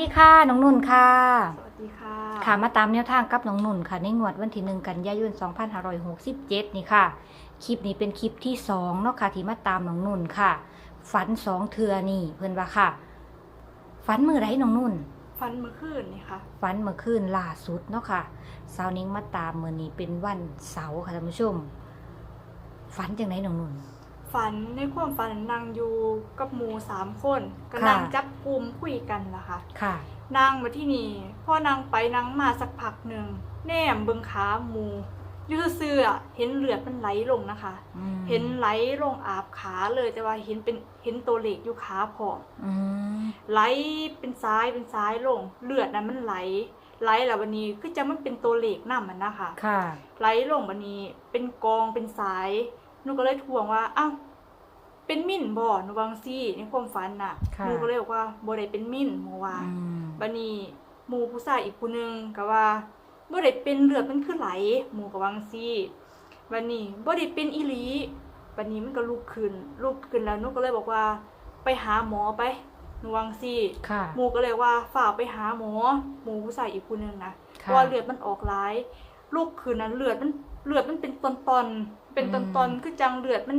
ดีค่ะ น้องนุ่นค่ะ สวัสดีค่ะ ค่ะมาตามแนวทางกับน้องนุ่นค่ะ ในงวดวันที่หนึ่งกันยายน 2567 นี่ค่ะ คลิปนี้เป็นคลิปที่สองเนาะค่ะ ที่มาตามน้องนุ่นค่ะ ฝันสองเทือนี่เพื่อนว่าค่ะ ฝันมือไรน้องนุ่นฟันเมื่อคืนนี่ค่ะ ฝันเมื่อคืนล่าสุดเนาะค่ะสาวนิ้งมาตามมือนี้เป็นวันเสาร์ค่ะท่านผู้ชม ฝันจังไหนน้องนุ่น ฝันในความฝันนางอยู่กับหมูสามคนกำค่ะลังจับกลุ่มคุยกันล่ะค่ะค่ะ นางมาที่นี่พ่อนางไปนางมาสักพักหนึ่งแนมเบิงขาหมูอยูเสื้อๆเห็นเลือดมันไหลลงนะคะอืมเห็นไหลลงอาบขาเลยแต่ว่าเห็นเป็นเห็นตัวเหล็กอยู่ขาผอมอืมไหลเป็นซ้ายเป็นซ้ายลง เลือดนั้นมันไหลไหลแล้ววันนี้ก็จะมันเป็นตัวเหล็กน้ำมันนะคะ ค่ะ ไหลลงบันนี้เป็นกองเป็นสาย หนูก็เลยทวงว่าอ้าวเป็นมิ่นบ่หนูวาจังซี่ในความฝันน่ะค่ะ หนูก็เลยบอกว่าบ่ได้เป็นมิ่นหมูว่าอืมบันนี้หมู่ผู้ชายอีกผู้หนึงก็ว่าบ่ได้เป็นเลือดมันคือไหลหมู่ก็วาจังซี่บันนี้บ่ได้เป็นอีหลีบันนี้มันก็ลุกขึ้นลุกขึ้นแล้วหนูก็เลยบอกว่า ไปหาหมอไปหนูวาจังซี่ ค่ะหมู่ก็เลยว่าฝากไปหาหมอหมู่ผู้ชายอีกผู้หนึงนะเพค่ะราะว่าเลือดมันออกร้าย ลูกคืนนั้นเลือดมันเลือดมันเป็นตอนตอนๆ เป็นตอนตอนๆคือจังเลือดมัน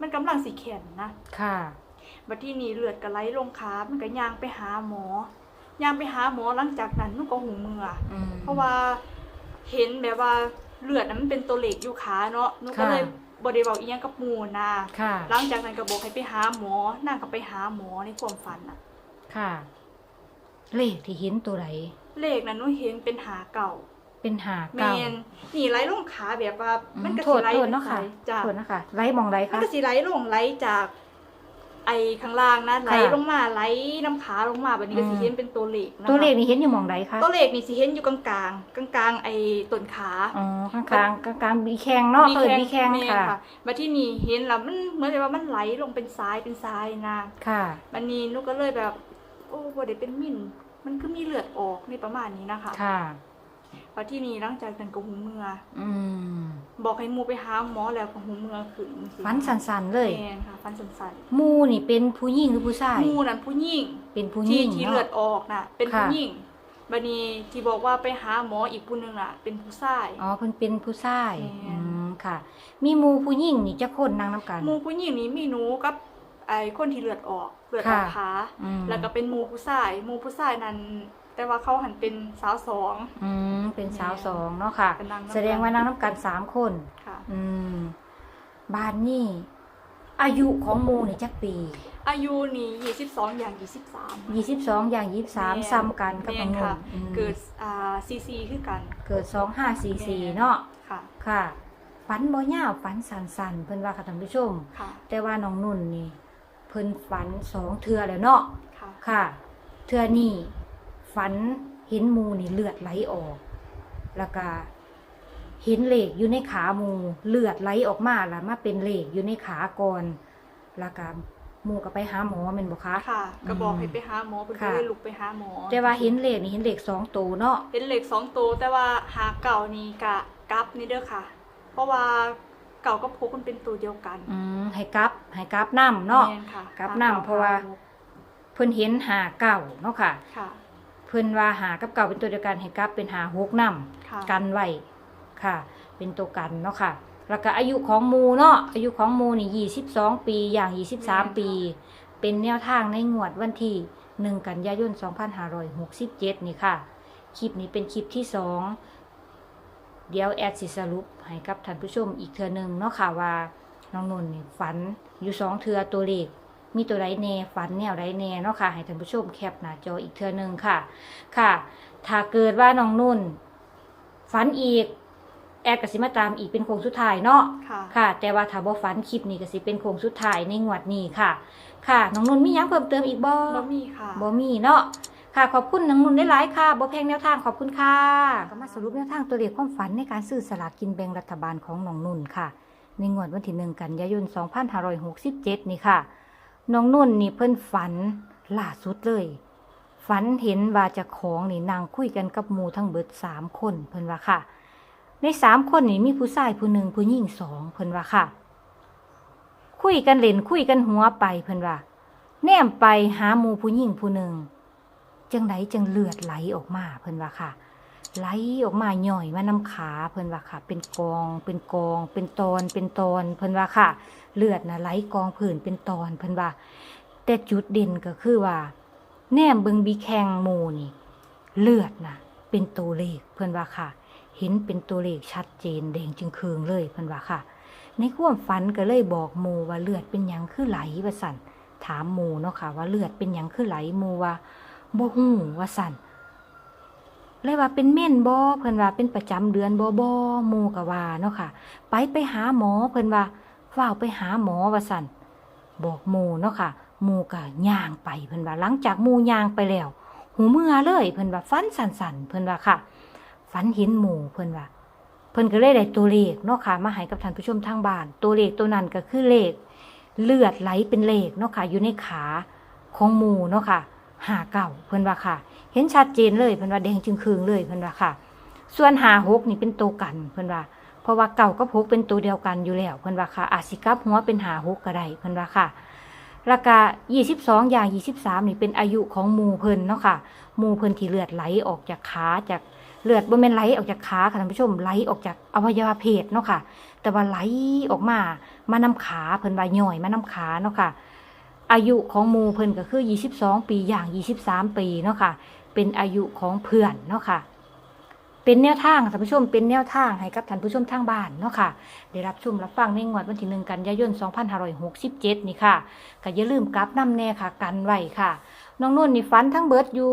มันกำลังสีแข็งนะค่ะบัดที่นี่เลือดก็ไหลลงขามันก็ย่างไปหาหมอย่างไปหาหมอหลังจากนั้นมันก็หูเมืออืมเพราะว่าเห็นแบบว่าเลือดนั้นมันเป็นตัวเหล็กอยู่ขาเนาะหนูก็ค่ะเลยบ่ได้บอกอีหยังกับหมู่นะค่ะหลังจากนั้นก็บอกให้ไปหาหมอนางก็ไปหาหมอในความฝันน่ะ ค่ะ เลขที่เห็นตัวไหนเลขนั้นหนูเห็นเป็นหาเก่า เป็นหาแมเก้านนี่ไหลลงขาแบบว่าอืมันก็โทสิษไหลโทษเป็นเนาะค่ะสายจ้ะโทษนะคะไล่มองไรมันคะก็สิไหลลงไหลจาก ไอ้ข้างล่างนะไหลค่ะลงมาไหลน้ำขาลงมาแบบนี้ก็สิอืม เห็นเป็นตัวเลขนะคะตัวเลขนี่เห็นอยู่มองไรคะตัวเลขนี่สิเห็นอยู่กลางกลางกลางกลางๆไอ้ต้นขา อ๋อข้างกลางกลางกลางมีแข้งเนาะเปิดมีแข้งม่นค่ะ มาที่นี่เห็นแล้วมันเหมือนกับว่ามันไหลลงเป็นซ้ายเป็นซ้ายนะค่ะวันนี้นุกก็เลยแบบ โอ้บ่ได้เป็นมิ่น มันคือมีเลือดออกในประมาณนี้นะคะ ค่ะ มาที่นี่หลังจากนั้นก็หูเมืออืมบอกให้หมูไปหาหมอแล้วก็หูเมือขึ้นสิฟันสันๆเลยแม่นค่ะฟันสันหมูนี่เป็นผู้หญิงหรือผู้ชายๆหมูนั่นผู้หญิง เป็นผู้หที่ญิงที่เนาะเลือดออกน่ะ เป็นค่ะ ผู้หญิงบัดนี้ที่บอกว่าไปหาหมออีกผู้หนึงน่ะ เป็นผู้ชาย อ๋อเพิ่นเป็นผู้ชายแม่น อืมค่ะ มีหมูผู้หญิงนี่จะคนนางน้ำกัน หมูผู้หญิงนี้มีหนูกับไอ้คนที่เลือดออกเลือดออกค่ะ ขา อืมแล้วก็เป็นหมูผู้ชายหมูผู้ชายนั้น แต่ว่าเขาหันเป็นสาวสอง อืมเป็นสาวสองเนาะค่ะ เป็นนางน้ำกัน แสดงว่านางน้ำกันสามคน ค่ะ อืมบ้านนี่อายุของหมูนี่จักปีอายุนี่ยี่สิบสองอย่างยี่สิบสาม ยี่สิบสองอย่างยี่สามแม่นซ้ำกันกับแม่น้อนงนุ่ค่ะนอืมเกิดอ่าซีซีคือกันเกิดสองห้าสี่สี่แม่นเนาะค่ะค่ะฝันบ่ยาวฝันสันๆเพิ่นว่าค่ะท่านผู้ชม ค่ะแต่ว่าน้องนุ่นนี่ เพิ่นฝันสองเทื่อแล้วเนาะค่ะ ค่ะ เทื่อนี่ ฝันเห็นหมูนี่เลือดไหลออก แล้วก็เห็นเหล็กอยู่ในขาหมูเลือดไหลออกมาแล้วมาเป็นเหล็กอยู่ในขาก่อนแล้วก็หมูก็ไปหาหมอแม่นบ่คะค่ะก็บอกให้อืมไปหาหมอเพิ่นก็ค่ะเลยลุกไปหาหมอ แต่ว่าเห็นเหล็กนี่เห็นเหล็กสองตัวเนาะเป็นเหล็กสองตัวแต่ว่าหาเก่านี่กะกลับนี่เด้อค่ะ เพราะว่าเก่ากับพกมันเป็นตัวเดียวกัน อืมให้กลับให้กลับน้ำเนาะแม่ค่ะกลับหนำเพราะว่าหพกเพิ่นเห็นหาเก่าเนาะค่ะค่ะ เพิ่นว่าหากับเก่าเป็นตัวเดียวกันให้กลับเป็นหาหกน้ำค่ะ กันไว้ค่ะ เป็นตัวกันเนาะค่ะ แล้วก็อายุของหมูเนาะอายุของหมูนี่ยี่สิบสองปีอย่างยี่สิบสามปี เป็นแนวทางในงวดวันที่หนึ่งกันยายนสองพันห้าร้อยหกสิบเจ็ดนี่ค่ะ คลิปนี้เป็นคลิปที่สองเดี๋ยวแอดสิสรุปให้กับท่านผู้ชมอีกเทือหนึ่งเนาะค่ะว่าน้องนนท์นี่ฝันอยู่สองเทือตัวเลข มีตัวไรแน่ฝันแนวไรแน่เนาะค่ะ ให้ท่านผู้ชมแคปหน้าจออีกเทือหนึ่งค่ะ ค่ะ ถ้าเกิดว่าน้องนุ่น ฝันอีก แอดกสิมาตามอีกเป็นโค้งสุดท้ายเนาะค่ะ ค่ะ แต่ว่าถ้าบ่ฝันคลิปนี้ก็สิเป็นโค้งสุดท้ายในงวดนี้ค่ะ ค่ะ น้องนุ่นมีหยังเพิ่มเติมอีกบ่บ่มีค่ะบ่มีเนาะค่ะขอบคุณน้องนุ่นได้หลายๆค่ะบ่แพงแนวทางขอบคุณค่ะก็มาสรุปแนวทางตัวเลขความฝันในการซื้อสลากกินแบ่งรัฐบาลของน้องนุ่นค่ะ ในงวดวันที่หนึ่งกันยายน 2567 นี่ค่ะ น้องนุ่นนี่เพิ่นฝันล่าสุดเลย ฝันเห็นว่าจะของนี่นางคุยกันกับหมูทั้งเบิดสามคนเพิ่นว่าค่ะ ในสามคนนี่มีผู้ชายผู้หนึ่งผู้หญิงสองเพิ่นว่าค่ะ คุยกันเล่นคุยกันหัวไปเพิ่นว่า แนมไปหาหมูผู้หญิงผู้หนึ่งจังไดจังเลือดไหลออกมาเพิ่นว่าค่ะ ไหลออกมาหย่อยมาน้ำขาเพิ่นว่าค่ะ เป็นกอง เป็นกอง เป็นตอน เป็นตอน เพิ่นว่าค่ะ เลือดนะไหลกองผื่นเป็นตอนเพิ่นว่า แต่จุดเด่นก็คือว่า แนมเบิงบีแข้งหมูนี่ เลือดนะเป็นตัวเลขเพิ่นว่าค่ะ เห็นเป็นตัวเลขชัดเจนแดงจึงเคืองเลยเพิ่นว่าค่ะ ในความฝันก็เลยบอกหมูว่าเลือดเป็นหยังคือไหลว่าสั่นถามหมูเนาะค่ะ ว่าเลือดเป็นหยังคือไหลหมูว่าบ่ฮู้ว่าสั่น เลยว่าเป็นเม่นบ่เพิ่นว่าเป็นประจำเดือนบ่บ่หมูก็ว่าเนาะค่ะ ไปไปหาหมอเพิ่นว่าฝ้าไปหาหมอว่าสั่นบอกหมูเนาะค่ะหมูก็ย่างไปเพิ่นว่าหลังจากหมูย่างไปแล้ว หูเมื่อเลยเพิ่นว่าฟันสั่นๆเพิ่นว่าค่ะฝันเห็นหมูเพิ่นว่าเพิ่นก็เลยได้ตัวเลขเนาะค่ะมาให้กับท่านผู้ชมทางบ้าน ตัวเลขตัวนั้นก็คือเลข เลือดไหลเป็นเลขเนาะค่ะอยู่ในขาของหมูเนาะค่ะ หาเก่าเพิ่นว่าค่ะ เห็นชัดเจนเลยเพิ่นว่าแดงจึงคืงเลยเพิ่นว่าค่ะ ส่วนหาหกนี่เป็นตัวกันเพิ่นว่า เพราะว่าเก่ากับหกเป็นตัวเดียวกันอยู่แล้วเพิ่นว่าค่ะ อาจสิกับหัวเป็นหาหกก็ได้เพิ่นว่าค่ะราคา22 อย่าง 23 นี่เป็นอายุของมูเพิ่นเนาะค่ะมูเพิ่นที่เลือดไหลออกจากขาจากเลือดบ่แม่นไหลออกจากขาค่ะท่านผู้ชมไหลออกจากอวัยวะเพศเนาะค่ะ แต่ว่าไหลออกมามานำขาเพิ่นว่าย่อยมานำขาเนาะค่ะ อายุของมูเพิ่นก็คือ 22 ปีอย่าง 23 ปีเนาะค่ะ เป็นอายุของเพื่อนเนาะค่ะ เป็นแนวทางท่านผู้ชมเป็นแนวทางให้กับท่านผู้ชมทางบ้านเนาะค่ะ ได้รับชมรับฟังในงวดวันที่หนึ่งกันยายน 2567 นี่ค่ะก็อย่าลืมกลับนำแน่ค่ะ กันไว้ค่ะ น้องนุ่นนี่ฝันทั้งเบิดอยู่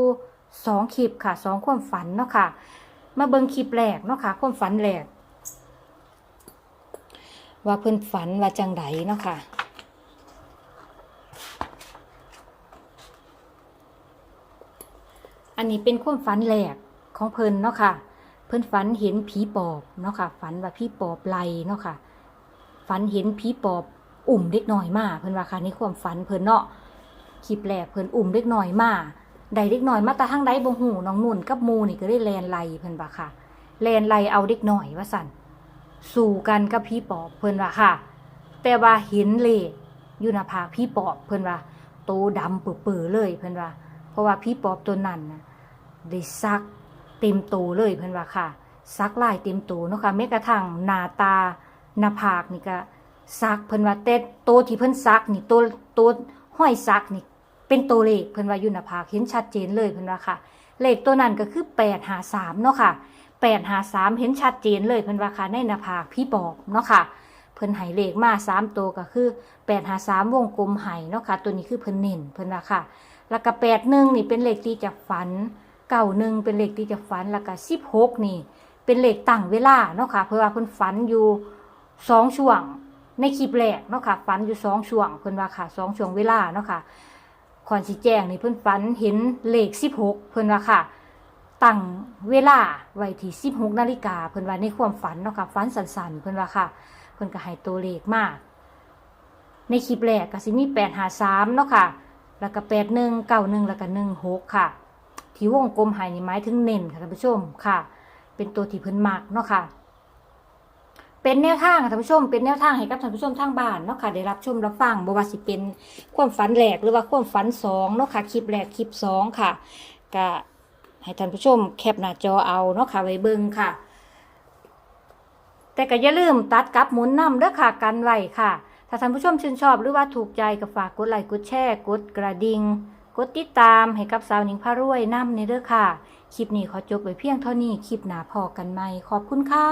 สองคลิปค่ะสองความฝันเนาะค่ะ มาเบิ่งคลิปแรกเนาะค่ะ ความฝันแรกว่าเพิ่นฝันว่าจังไดเนาะค่ะ อันนี้เป็นความฝันแรกของเพิ่นเนาะค่ะ เพิ่นฝันเห็นผีปอบเนาะค่ะ ฝันว่าผีปอบไล่เนาะค่ะ ฝันเห็นผีปอบอุ่มเด็กน้อยมากเพิ่นว่าค่ะในความฝันเพิ่นเนาะคลิปแรกเพิ่นอุ่มเด็กน้อยมากได้เด็กน้อยมาแต่ทางใดบ่ฮู้น้องนุ่นกับมูนี่ก็ได้แลนไลเพิ่นว่าค่ะ แลนไลเอาเด็กน้อยว่าสั่นสู่กันกับผีปอบเพิ่นว่าค่ะ แต่ว่าเห็นเลขอยู่หน้าผากผีปอบเพิ่นว่าโตดำเปื้อๆเลยเพิ่นว่า เพราะว่าผีปอบตัวนั้นนะ ได้ซักเต็มโตเลยเพิ่อนว่าค่ะ ซักลายเต็มโตเนาะค่ะแม้กระทั่งหน้าตาหน้าผากนี่ก็ซักเพิ่นว่าแต่โตที่เพิ่นซักนี่โตโตห้อยซักนี่ เป็นตัวเลขเพิ่นว่าอยู่หน้าผากเห็นชัดเจนเลยเพิ่นว่าค่ะ เลขตัวนั้นก็คือ853เนาะค่ะ853เห็นชัดเจนเลยเพิ่นว่าค่ะในหน้าผากพี่ปอบเนาะค่ะเพิ่นให้เลขมา3ตัวก็คือ853วงกลมให้เนาะค่ะ ตัวนี้คือเพิ่นเน้นเพิ่นว่าค่ะ แล้วก็81นี่เป็นเลขที่จากฝัน 91เป็นเลขที่จากฝันแล้วก็16นี่ เป็นเลขตั้งเวลาเนาะค่ะ เพราะว่าเพิ่นฝันอยู่สองช่วงในคลิปแรกเนาะค่ะฝันอยู่สองช่วงเพิ่นว่าค่ะสองช่วงเวลาเนาะค่ะขอนสิแจ้งนี่เพิ่นฝันเห็นเลข16เพิ่นว่าค่ะตั้งเวลาไว้ที่16นาฬิกาเพิ่นว่าในความฝันเนาะค่ะฝันสั้นๆเพิ่นว่าค่ะเพิ่นก็ให้ตัวเลขมาก ในคลิปแรกก็สิมี853เนาะค่ะ แล้วก็81 91แล้วก็16ค่ะ ที่วงกลมให้นี่หมายถึงเน้นค่ะท่านผู้ชมค่ะ เป็นตัวที่เพิ่นมักเนาะค่ะ เป็นแนวทางค่ะท่านผู้ชม เป็นแนวทางให้กับท่านผู้ชมทางบ้านเนาะค่ะ ได้รับชมรับฟังบ่ว่าสิเป็นความฝันแรกหรือว่าความฝันสองเนาะค่ะ คลิปแรกคลิปสองค่ะก็ให้ท่านผู้ชมแคปหน้าจอเอาเนาะค่ะไว้เบิ่งค่ะ แต่ก็อย่าลืมตัดกับหมุนนำเด้อค่ะกันไว้ค่ะ ถ้าท่านผู้ชมชื่นชอบหรือว่าถูกใจก็ฝากกดไลค์กดแชร์กดกระดิ่ง ดติดตามให้กับสาวหนิงพารวยนำในเด้อค่ะ คลิปนี้ขอจบไว้เพียงเท่านี้ คลิปหน้าพอกันใหม่ ขอบคุณค่ะ